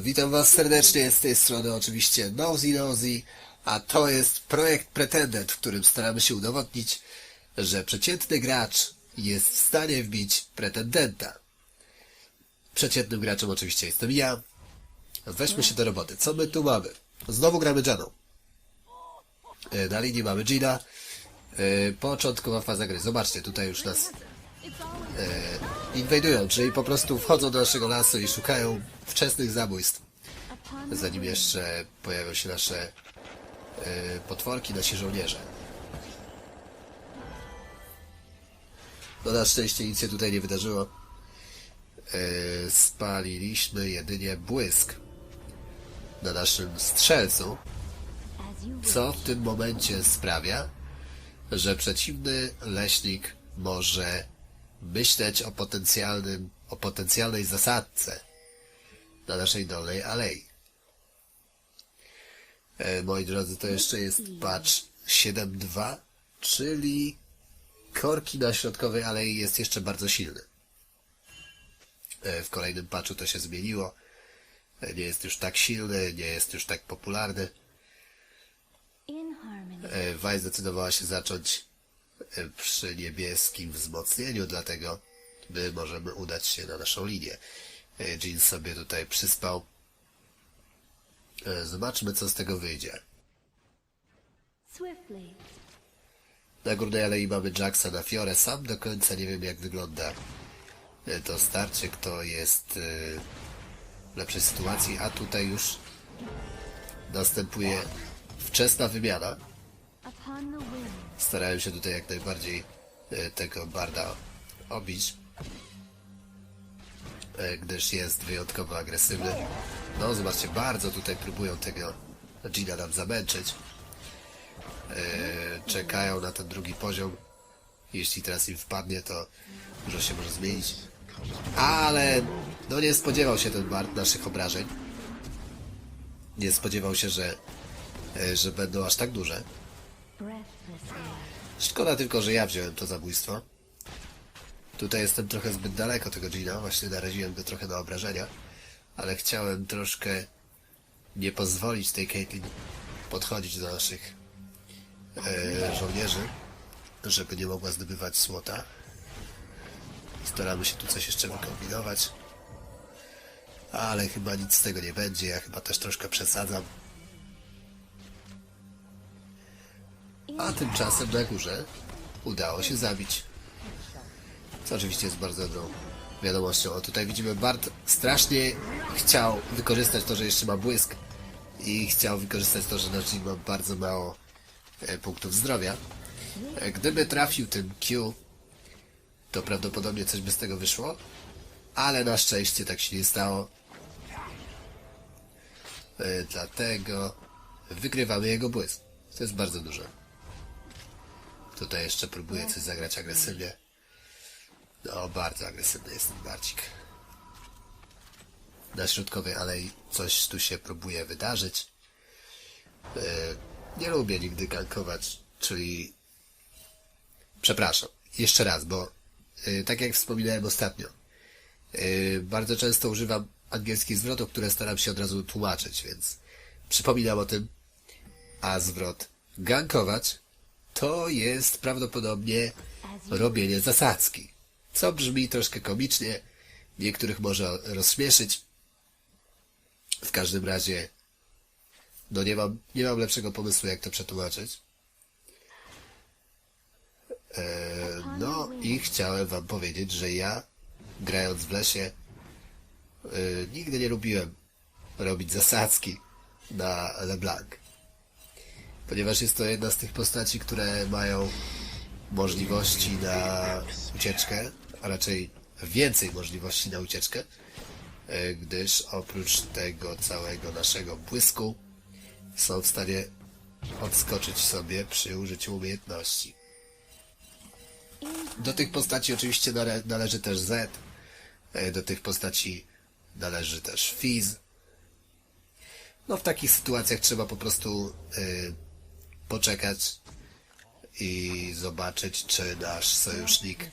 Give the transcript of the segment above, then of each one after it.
Witam Was serdecznie z tej strony oczywiście Nosy Nosy, a to jest projekt Pretendent, w którym staramy się udowodnić, że przeciętny gracz jest w stanie wbić pretendenta. Przeciętnym graczem oczywiście jestem ja. Weźmy się do roboty. Co my tu mamy? Znowu gramy Janą. E, Na linii mamy Gina. E, Początkowa faza gry. Zobaczcie, tutaj już nas inwajdują, czyli po prostu wchodzą do naszego lasu i szukają wczesnych zabójstw. Zanim jeszcze pojawią się nasze e, potworki, nasi żołnierze. No na szczęście nic się tutaj nie wydarzyło. E, Spaliliśmy jedynie błysk na naszym strzelcu, co w tym momencie sprawia, że przeciwny leśnik może myśleć o potencjalnym, o potencjalnej zasadce na naszej dolnej alei. E, moi drodzy, to jeszcze jest patch 7.2, czyli korki na środkowej alei jest jeszcze bardzo silny. E, w kolejnym patchu to się zmieniło. E, nie jest już tak silny, nie jest już tak popularny. E, Waj zdecydowała się zacząć przy niebieskim wzmocnieniu, dlatego my możemy udać się na naszą linię. E, Jean sobie tutaj przyspał. E, Zobaczmy, co z tego wyjdzie. Na górnej alei mamy Jacksa na Fiore. Sam do końca nie wiem, jak wygląda e, to starcie, kto jest w lepszej sytuacji, a tutaj już następuje wczesna wymiana. Starałem się tutaj jak najbardziej e, tego barda obić, e, gdyż jest wyjątkowo agresywny. No, zobaczcie, bardzo tutaj próbują tego Gina nam zamęczyć. E, Czekają na ten drugi poziom. Jeśli teraz im wpadnie, to dużo się może zmienić. Ale no nie spodziewał się ten bard naszych obrażeń. Nie spodziewał się, że, że będą aż tak duże. Szkoda tylko, że ja wziąłem to zabójstwo. Tutaj jestem trochę zbyt daleko tego Gina, właśnie naraziłem go trochę na obrażenia, ale chciałem troszkę nie pozwolić tej Caitlyn podchodzić do naszych e, żołnierzy, żeby nie mogła zdobywać słota. Staramy się tu coś jeszcze wykombinować, ale chyba nic z tego nie będzie, ja chyba też troszkę przesadzam. A tymczasem na górze udało się zabić. Co oczywiście jest bardzo dobrą wiadomością. O, tutaj widzimy, Bart strasznie chciał wykorzystać to, że jeszcze ma błysk i chciał wykorzystać to, że Jin ma bardzo mało e, punktów zdrowia. E, gdyby trafił tym Q, to prawdopodobnie coś by z tego wyszło, ale na szczęście tak się nie stało. E, dlatego wygrywamy jego błysk. To jest bardzo dużo. Tutaj jeszcze próbuję coś zagrać agresywnie. No, bardzo agresywny jest ten Barcik. Na środkowej alei coś tu się próbuje wydarzyć. E, nie lubię nigdy gankować, czyli... Przepraszam, jeszcze raz, bo e, tak jak wspominałem ostatnio, e, bardzo często używam angielskich zwrotów, które staram się od razu tłumaczyć, więc przypominam o tym. A zwrot gankować to jest prawdopodobnie robienie zasadzki. Co brzmi troszkę komicznie, niektórych może rozśmieszyć. W każdym razie, no nie mam, nie mam lepszego pomysłu, jak to przetłumaczyć. E, no i chciałem wam powiedzieć, że ja, grając w lesie, e, nigdy nie lubiłem robić zasadzki na LeBlanc ponieważ jest to jedna z tych postaci, które mają możliwości na ucieczkę, a raczej więcej możliwości na ucieczkę, e, gdyż oprócz tego całego naszego błysku są w stanie odskoczyć sobie przy użyciu umiejętności. Do tych postaci oczywiście nale należy też Z, e, do tych postaci należy też Fizz. No w takich sytuacjach trzeba po prostu y, poczekać i zobaczyć, czy nasz sojusznik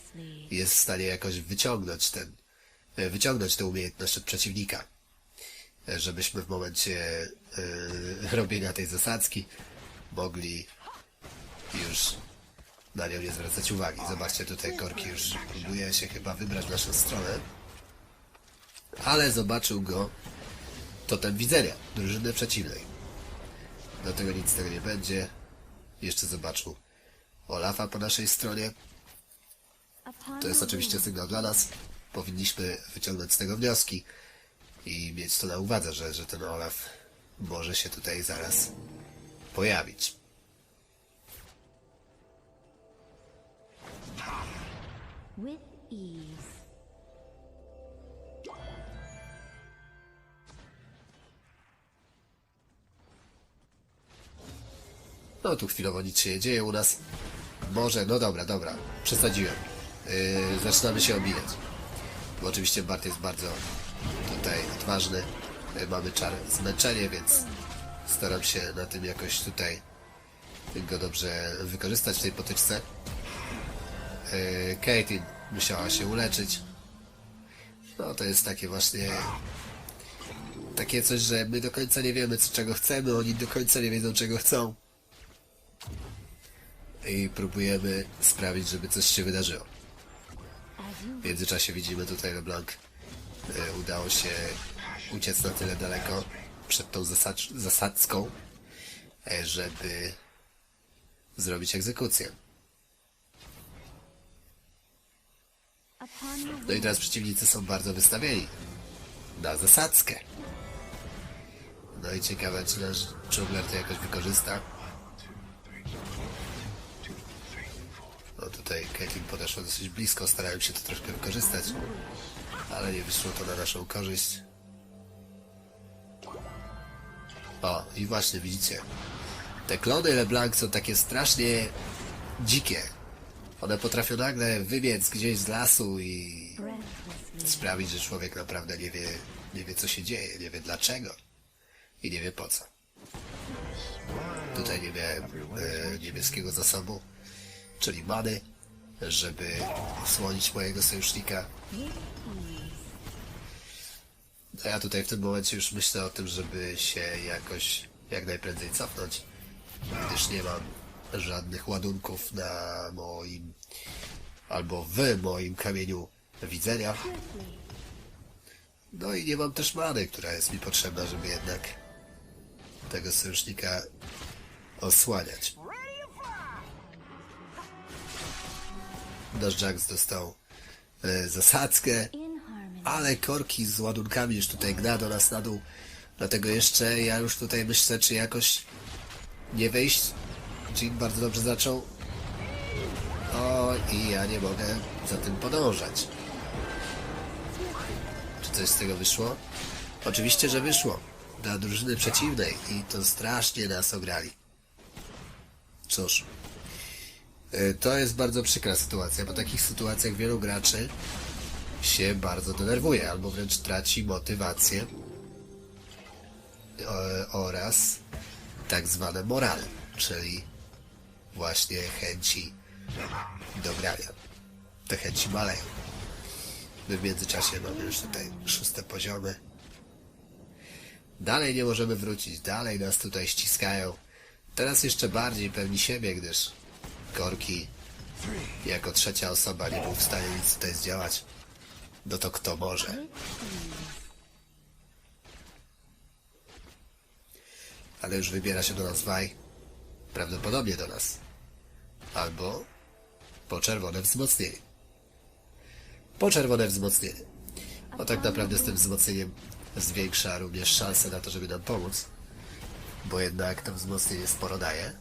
jest w stanie jakoś wyciągnąć ten, e, wyciągnąć tę umiejętność od przeciwnika. e, żebyśmy w momencie e, robienia tej zasadzki mogli już na nią nie zwracać uwagi. Zobaczcie, tutaj Korki już próbuje się chyba wybrać w naszą stronę. Ale zobaczył go totem widzenia drużyny przeciwnej. Dlatego nic z tego nie będzie. Jeszcze zobaczył Olafa po naszej stronie. To jest oczywiście sygnał dla nas. Powinniśmy wyciągnąć z tego wnioski i mieć to na uwadze, że, że ten Olaf może się tutaj zaraz pojawić. With ease. No tu chwilowo nic się nie dzieje u nas. Może, no dobra, dobra, przesadziłem. Yy, zaczynamy się obijać. Bo oczywiście Bart jest bardzo tutaj odważny. Yy, mamy czar zmęczenie, więc staram się na tym jakoś tutaj go dobrze wykorzystać w tej potyczce. Yy, Caitlyn musiała się uleczyć. No to jest takie właśnie takie coś, że my do końca nie wiemy czego chcemy, oni do końca nie wiedzą czego chcą i próbujemy sprawić, żeby coś się wydarzyło. W międzyczasie widzimy tutaj LeBlanc e, udało się uciec na tyle daleko przed tą zasad- zasadzką, e, żeby zrobić egzekucję. No i teraz przeciwnicy są bardzo wystawieni na zasadzkę. No i ciekawe, czy nasz dżungler to jakoś wykorzysta. Tutaj Caitlyn podeszła dosyć blisko, starałem się to troszkę wykorzystać, ale nie wyszło to na naszą korzyść. O, i właśnie widzicie, te klony LeBlanc są takie strasznie dzikie. One potrafią nagle wybiec gdzieś z lasu i sprawić, że człowiek naprawdę nie wie, nie wie co się dzieje, nie wie dlaczego i nie wie po co. Tutaj nie miałem e, niebieskiego zasobu, czyli many, żeby osłonić mojego sojusznika. A ja tutaj w tym momencie już myślę o tym, żeby się jakoś jak najprędzej cofnąć, gdyż nie mam żadnych ładunków na moim albo w moim kamieniu widzenia. No i nie mam też many, która jest mi potrzebna, żeby jednak tego sojusznika osłaniać. Nasz Jax dostał e, zasadzkę, ale korki z ładunkami już tutaj gna do nas na dół. Dlatego jeszcze ja już tutaj myślę, czy jakoś nie wejść. Jin bardzo dobrze zaczął. O, i ja nie mogę za tym podążać. Czy coś z tego wyszło? Oczywiście, że wyszło. Dla drużyny przeciwnej i to strasznie nas ograli. Cóż, to jest bardzo przykra sytuacja. Po takich sytuacjach wielu graczy się bardzo denerwuje albo wręcz traci motywację e, oraz tak zwane morale, czyli właśnie chęci do grania. Te chęci maleją. My w międzyczasie mamy już tutaj szóste poziomy. Dalej nie możemy wrócić, dalej nas tutaj ściskają. Teraz jeszcze bardziej pewni siebie, gdyż Korki jako trzecia osoba nie był w stanie nic tutaj zdziałać. No to kto może? Ale już wybiera się do nas Waj. Prawdopodobnie do nas. Albo po czerwone wzmocnienie. Po czerwone wzmocnienie. O tak naprawdę z tym wzmocnieniem zwiększa również szanse na to, żeby nam pomóc. Bo jednak to wzmocnienie sporo daje.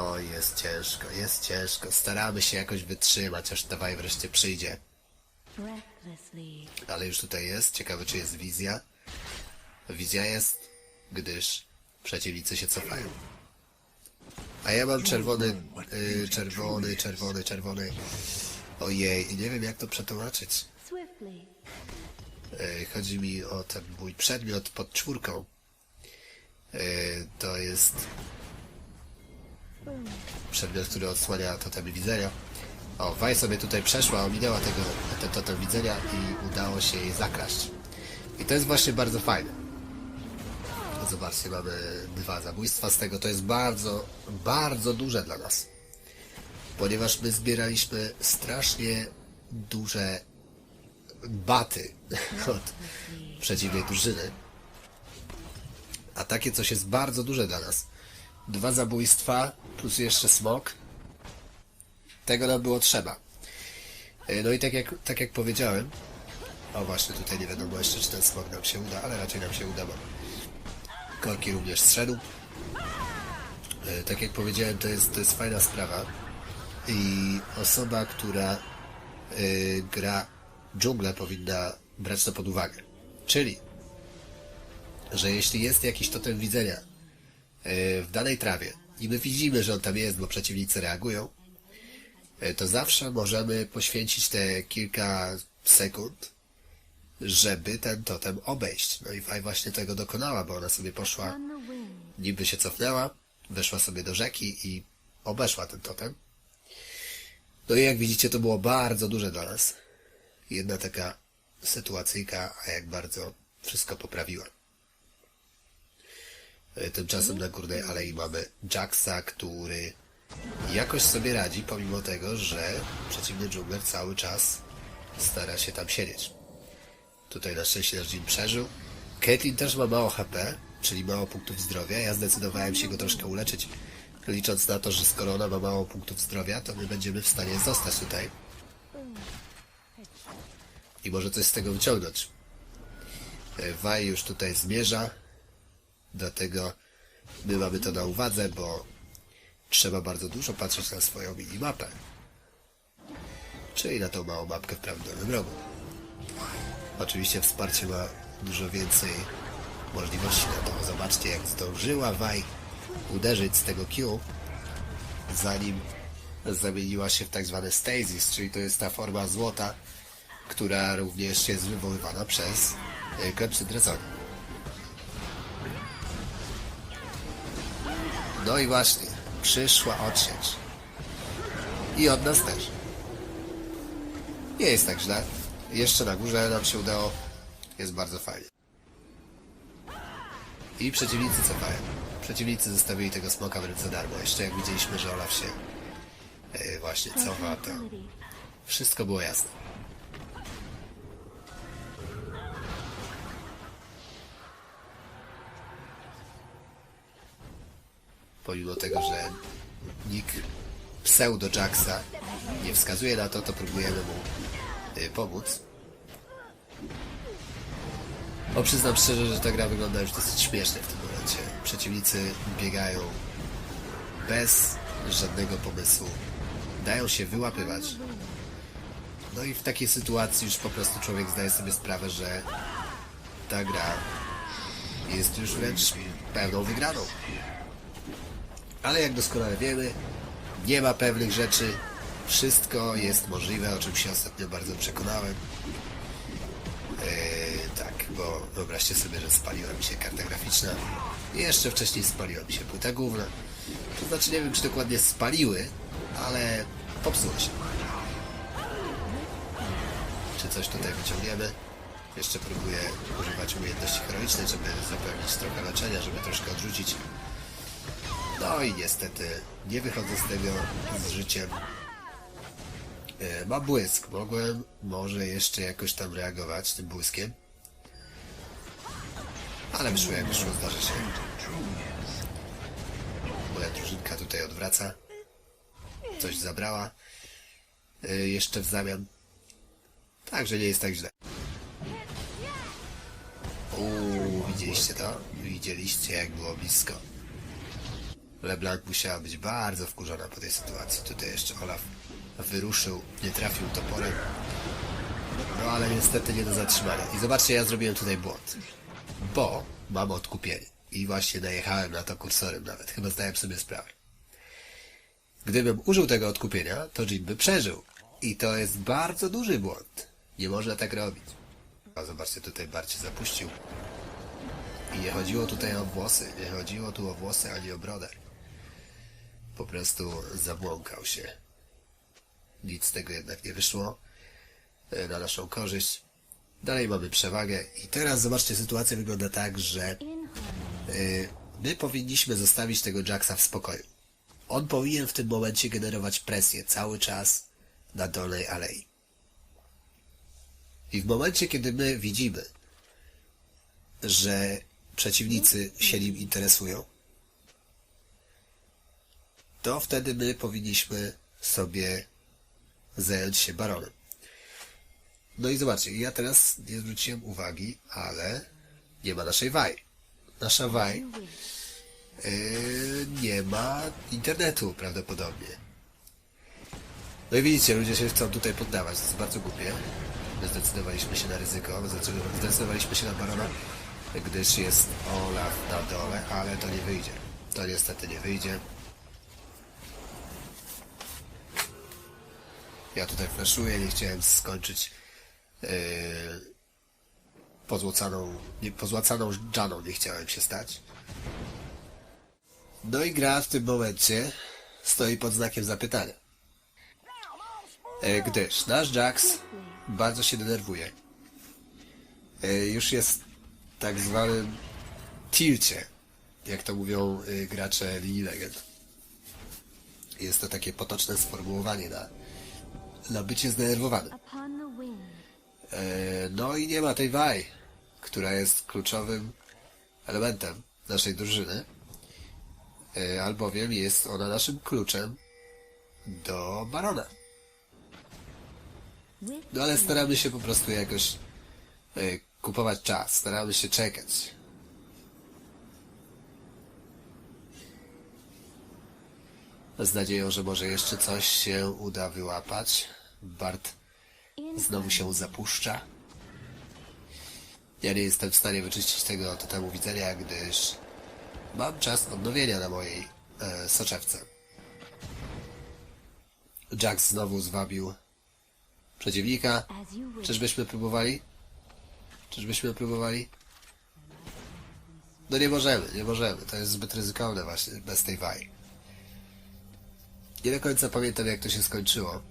O, jest ciężko, jest ciężko. Staramy się jakoś wytrzymać, aż ta Waj wreszcie przyjdzie. Ale już tutaj jest. Ciekawe, czy jest wizja. Wizja jest, gdyż przeciwnicy się cofają. A ja mam czerwony, y, czerwony, czerwony, czerwony. Ojej, nie wiem jak to przetłumaczyć. Y, Chodzi mi o ten mój przedmiot pod czwórką. Y, To jest przedmiot, który odsłania totem widzenia. O, Waj sobie tutaj przeszła, ominęła tego ten totem widzenia i udało się jej zakraść. I to jest właśnie bardzo fajne. Zobaczcie, mamy dwa zabójstwa z tego. To jest bardzo, bardzo duże dla nas. Ponieważ my zbieraliśmy strasznie duże baty od przeciwnej drużyny. A takie coś jest bardzo duże dla nas. Dwa zabójstwa plus jeszcze smok. Tego nam było trzeba. E, No i tak jak, tak jak powiedziałem, o właśnie tutaj nie wiadomo jeszcze czy ten smok nam się uda, ale raczej nam się uda, bo korki również zszedł. E, Tak jak powiedziałem, to jest, to jest fajna sprawa i osoba, która y, gra dżunglę powinna brać to pod uwagę. Czyli, że jeśli jest jakiś totem widzenia w danej trawie i my widzimy, że on tam jest, bo przeciwnicy reagują, y, to zawsze możemy poświęcić te kilka sekund, żeby ten totem obejść. No i Faj właśnie tego dokonała, bo ona sobie poszła, niby się cofnęła, weszła sobie do rzeki i obeszła ten totem. No i jak widzicie, to było bardzo duże dla nas. Jedna taka sytuacyjka, a jak bardzo wszystko poprawiła. E, Tymczasem na górnej alei mamy Jacksa, który jakoś sobie radzi, pomimo tego, że przeciwny dżungler cały czas stara się tam siedzieć. Tutaj na szczęście nasz Jin przeżył. Caitlyn też ma mało HP, czyli mało punktów zdrowia. Ja zdecydowałem się go troszkę uleczyć, licząc na to, że skoro ona ma mało punktów zdrowia, to my będziemy w stanie zostać tutaj. I może coś z tego wyciągnąć. E, Waj już tutaj zmierza, dlatego my mamy to na uwadze, bo trzeba bardzo dużo patrzeć na swoją minimapę. Czyli na tą małą mapkę w prawym dolnym rogu. Oczywiście wsparcie ma dużo więcej możliwości na to. Zobaczcie, jak zdążyła Waj uderzyć z tego Q, zanim zamieniła się w tak zwane stasis, czyli to jest ta forma złota, która również jest wywoływana przez e, No i właśnie, przyszła odsiecz. I od nas też. Nie jest tak źle. Jeszcze na górze nam się udało. Jest bardzo fajnie. I przeciwnicy cofają. Przeciwnicy zostawili tego smoka wręcz za darmo. Jeszcze jak widzieliśmy, że Olaf się e, właśnie cofa, to wszystko było jasne. Pomimo tego, że nick pseudo Jacksa nie wskazuje na to, to próbujemy mu y, pomóc. O, przyznam szczerze, że ta gra wygląda już dosyć śmiesznie w tym momencie. Przeciwnicy biegają bez żadnego pomysłu. Dają się wyłapywać. No i w takiej sytuacji już po prostu człowiek zdaje sobie sprawę, że ta gra jest już wręcz pełną wygraną. Ale jak doskonale wiemy, nie ma pewnych rzeczy. Wszystko jest możliwe, o czym się ostatnio bardzo przekonałem. Eee, tak, bo wyobraźcie sobie, że spaliła mi się karta graficzna. Jeszcze wcześniej spaliła mi się płyta główna. To znaczy nie wiem, czy dokładnie spaliły, ale popsuły się. Czy coś tutaj wyciągniemy? Jeszcze próbuję używać umiejętności heroicznej, żeby zapewnić trochę leczenia, żeby troszkę odrzucić. No i niestety nie wychodzę z tego z życiem. E, Ma błysk. Mogłem może jeszcze jakoś tam reagować tym błyskiem. Ale wyszło jak wyszło, zdarzy się. Moja drużynka tutaj odwraca. Coś zabrała. E, Jeszcze w zamian. Także nie jest tak źle. Uuu, widzieliście to? Widzieliście jak było blisko. LeBlanc musiała być bardzo wkurzona po tej sytuacji. Tutaj jeszcze Olaf wyruszył, nie trafił toporem. No ale niestety nie do zatrzymania. I zobaczcie, ja zrobiłem tutaj błąd. Bo mam odkupienie. I właśnie najechałem na to kursorem nawet. Chyba zdałem sobie sprawę. Gdybym użył tego odkupienia, to Jin by przeżył. I to jest bardzo duży błąd. Nie można tak robić. A zobaczcie, tutaj bardziej zapuścił. I nie chodziło tutaj o włosy. Nie chodziło tu o włosy ani o brodę. Po prostu zabłąkał się. Nic z tego jednak nie wyszło e, na naszą korzyść. Dalej mamy przewagę i teraz zobaczcie, sytuacja wygląda tak, że y, my powinniśmy zostawić tego Jacksa w spokoju. On powinien w tym momencie generować presję cały czas na dolnej alei. I w momencie, kiedy my widzimy, że przeciwnicy się nim interesują, to wtedy my powinniśmy sobie zająć się baronem. No i zobaczcie, ja teraz nie zwróciłem uwagi, ale nie ma naszej Waj. Nasza Waj. Yy, nie ma internetu prawdopodobnie. No i widzicie, ludzie się chcą tutaj poddawać, to jest bardzo głupie. My zdecydowaliśmy się na ryzyko, zdecydowa- zdecydowaliśmy się na barona, gdyż jest Olaf na dole, ale to nie wyjdzie. To niestety nie wyjdzie. Ja tutaj flaszuję, nie chciałem skończyć yy, pozłocaną, nie, pozłacaną Janą nie chciałem się stać. No i gra w tym momencie stoi pod znakiem zapytania. E, Gdyż nasz Jax bardzo się denerwuje. E, Już jest tak zwanym tilcie, jak to mówią y, gracze League Legend. Jest to takie potoczne sformułowanie na, na bycie zdenerwowanym. E, No i nie ma tej Waj, która jest kluczowym elementem naszej drużyny, E, albowiem jest ona naszym kluczem do Barona. No ale staramy się po prostu jakoś e, kupować czas, staramy się czekać. Z nadzieją, że może jeszcze coś się uda wyłapać. Bart znowu się zapuszcza. Ja nie jestem w stanie wyczyścić tego totemu widzenia, gdyż mam czas odnowienia na mojej e, soczewce. Jax znowu zwabił przeciwnika. Czyżbyśmy próbowali? Czyżbyśmy próbowali? No nie możemy, nie możemy. To jest zbyt ryzykowne właśnie, bez tej waj. Nie do końca pamiętam jak to się skończyło.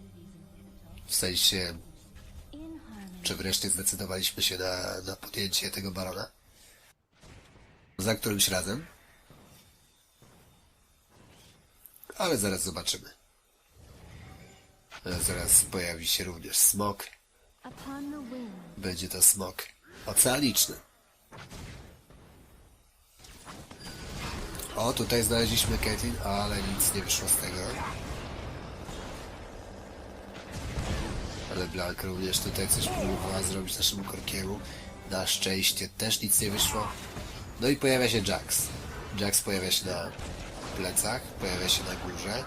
W sensie, czy wreszcie zdecydowaliśmy się na, na podjęcie tego barona? Za którymś razem? Ale zaraz zobaczymy. Zaraz pojawi się również smok. Będzie to smok oceaniczny. O, tutaj znaleźliśmy Caitlyn, ale nic nie wyszło z tego. Ale Blank również tutaj coś próbowała zrobić naszemu korkiemu. Na szczęście też nic nie wyszło. No i pojawia się Jax. Jax pojawia się na plecach, pojawia się na górze.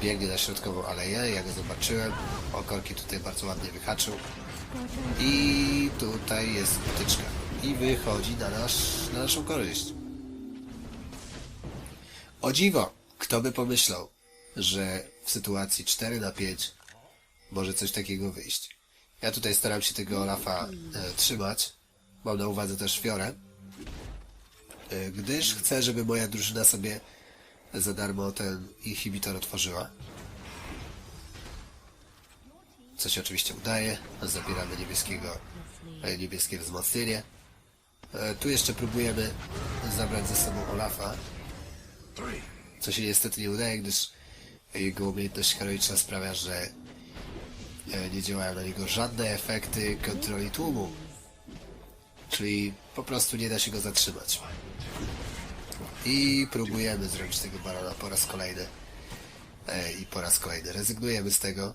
Biegnie na środkową aleję, ja go zobaczyłem. O, korki tutaj bardzo ładnie wyhaczył. I tutaj jest potyczka. I wychodzi na, nasz, na naszą korzyść. O dziwo! Kto by pomyślał, że w sytuacji 4 na 5 może coś takiego wyjść. Ja tutaj staram się tego Olafa e, trzymać. Mam na uwadze też Fiorę. E, gdyż chcę, żeby moja drużyna sobie za darmo ten inhibitor otworzyła. Co się oczywiście udaje. Zabieramy niebieskiego, e, niebieskie wzmocnienie. E, Tu jeszcze próbujemy zabrać ze sobą Olafa. Co się niestety nie udaje, gdyż jego umiejętność heroiczna sprawia, że nie działają na niego żadne efekty kontroli tłumu. Czyli po prostu nie da się go zatrzymać. I próbujemy zrobić tego barona po raz kolejny. E, I po raz kolejny rezygnujemy z tego.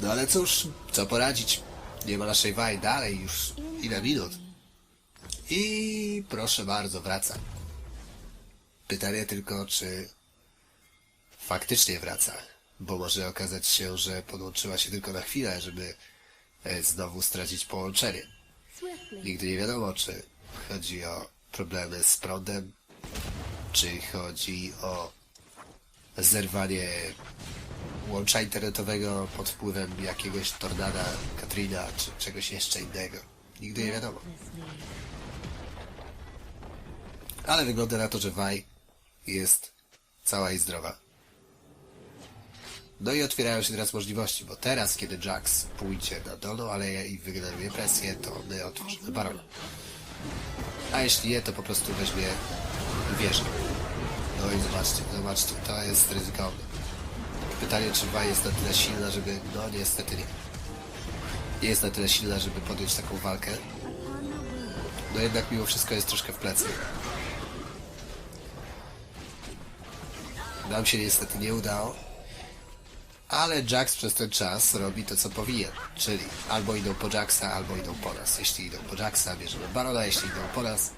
No ale cóż, co poradzić? Nie ma naszej waj dalej już ile minut. I proszę bardzo, wraca. Pytanie tylko, czy faktycznie wraca, bo może okazać się, że podłączyła się tylko na chwilę, żeby e, znowu stracić połączenie. Nigdy nie wiadomo, czy chodzi o problemy z prądem, czy chodzi o zerwanie łącza internetowego pod wpływem jakiegoś tornada, Katrina, czy czegoś jeszcze innego. Nigdy nie wiadomo. Ale wygląda na to, że Waj jest cała i zdrowa. No i otwierają się teraz możliwości, bo teraz, kiedy Jax pójdzie na dolną aleję i wygeneruje presję, to my otworzymy barona. A jeśli nie, to po prostu weźmie wieżę. No i zobaczcie, zobaczcie, to jest ryzykowne. Pytanie, czy Waj jest na tyle silna, żeby... No niestety nie. Nie jest na tyle silna, żeby podjąć taką walkę. No jednak mimo wszystko jest troszkę w plecy. Nam się niestety nie udało. Ale Jax przez ten czas robi to, co powinien. Czyli albo idą po Jaxa, albo idą po nas. Jeśli idą po Jaxa, bierzemy Barona. Jeśli idą po nas,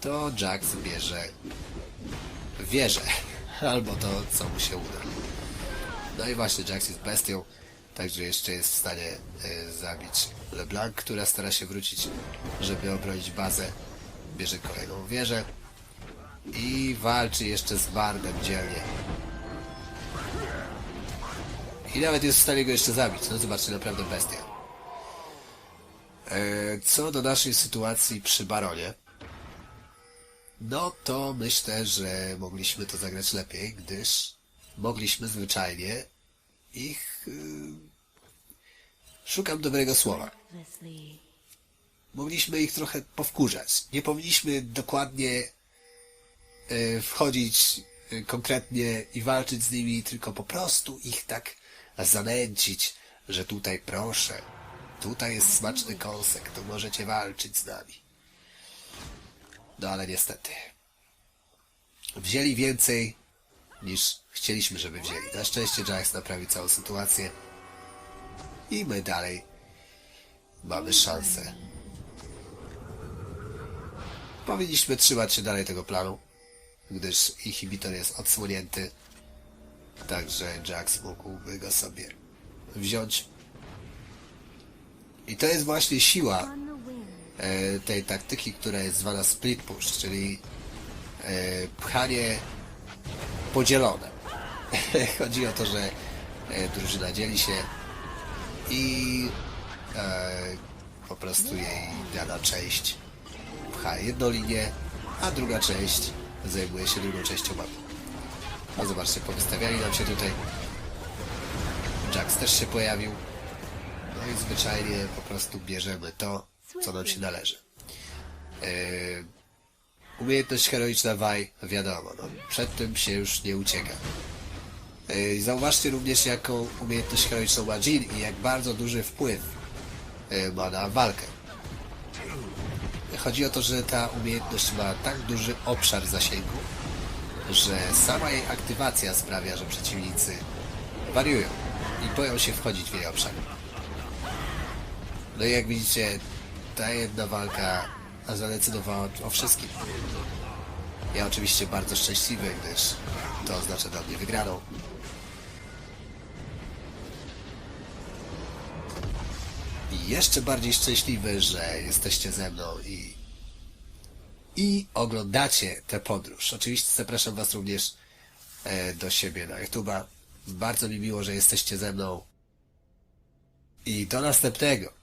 to Jax bierze wieżę. Albo to, co mu się uda. No i właśnie Jax jest bestią, także jeszcze jest w stanie e, zabić LeBlanc, która stara się wrócić, żeby obronić bazę. Bierze kolejną wieżę i walczy jeszcze z Bardem dzielnie. I nawet jest w stanie go jeszcze zabić. No zobaczcie, naprawdę bestia. E, co do naszej sytuacji przy Baronie, no to myślę, że mogliśmy to zagrać lepiej, gdyż mogliśmy zwyczajnie ich... y, szukam dobrego słowa. Mogliśmy ich trochę powkurzać. Nie powinniśmy dokładnie wchodzić y, konkretnie i walczyć z nimi, tylko po prostu ich tak zanęcić, że tutaj proszę, tutaj jest smaczny kąsek, to możecie walczyć z nami. No ale niestety. Wzięli więcej niż chcieliśmy, żeby wzięli. Na szczęście Jax naprawi całą sytuację i my dalej mamy szansę. Powinniśmy trzymać się dalej tego planu, gdyż inhibitor jest odsłonięty, także Jax mógłby go sobie wziąć. I to jest właśnie siła e, tej taktyki, która jest zwana split push, czyli e, pchanie podzielone. Chodzi o to, że e, drużyna dzieli się i e, po prostu jej dana część pcha jedną linię, a druga część zajmuje się drugą częścią mapy. Zobaczcie, powystawiali nam się tutaj. Jax też się pojawił. No i zwyczajnie po prostu bierzemy to, co nam się należy. Yy, umiejętność heroiczna Waj, wiadomo, no, przed tym się już nie ucieka. Yy, zauważcie również, jaką umiejętność heroiczną ma Jean i jak bardzo duży wpływ yy, ma na walkę. Chodzi o to, że ta umiejętność ma tak duży obszar zasięgu, że sama jej aktywacja sprawia, że przeciwnicy wariują i boją się wchodzić w jej obszar. No i jak widzicie, ta jedna walka zadecydowała o wszystkim. Ja oczywiście bardzo szczęśliwy, gdyż to oznacza dla mnie wygraną. I jeszcze bardziej szczęśliwy, że jesteście ze mną i, i oglądacie tę podróż. Oczywiście zapraszam Was również e, do siebie na YouTube'a. Bardzo mi miło, że jesteście ze mną. I do następnego.